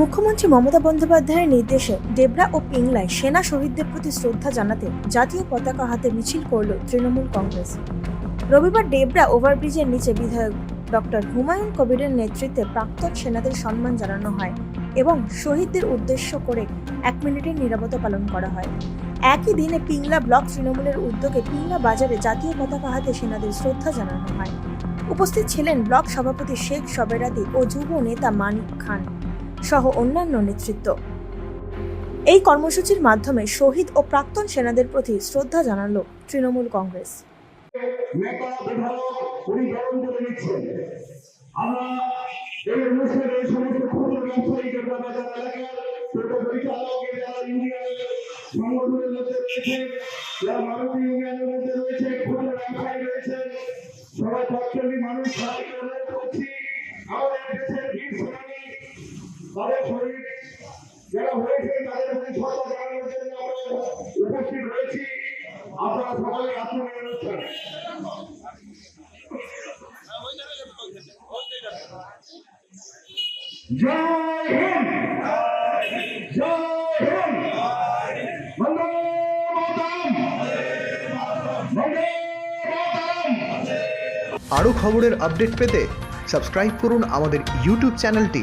মুখ্যমন্ত্রী মমতা বন্দ্যোপাধ্যায়ের নির্দেশে ডেবরা ও পিংলায় সেনা শহীদদের প্রতি শ্রদ্ধা জানাতে জাতীয় পতাকা হাতে মিছিল করল তৃণমূল কংগ্রেস। রবিবার ডেবরা ওভারব্রিজের নিচে বিধায়ক ডক্টর হুমায়ুন কবিরের নেতৃত্বে প্রাক্তন সেনাদের সম্মান জানানো হয় এবং শহীদদের উদ্দেশ্য করে এক মিনিটের নিরাপত্তা পালন করা হয়। একই দিনে পিংলা ব্লক তৃণমূলের উদ্যোগে পিংলা বাজারে জাতীয় পতাকা হাতে সেনাদের শ্রদ্ধা জানানো হয়। উপস্থিত ছিলেন ব্লক সভাপতি শেখ সবেরাদি ও যুব নেতা মানিক খান। সহ অন্যান্য নেতৃত্ব। এই কর্মসূচির মাধ্যমে শহীদ ও প্রাক্তন সেনাদের প্রতি শ্রদ্ধা জানালো তৃণমূল কংগ্রেস। সবাই মানুষ আমাদের দেশের বীর তাদের শরীর যারা হয়েছে তাদের প্রতি জানানোর জন্য আমরা উপস্থিত রয়েছি। আপনারা মাতরম! আরও খবরের আপডেট পেতে সাবস্ক্রাইব করুন আমাদের ইউটিউব চ্যানেলটি।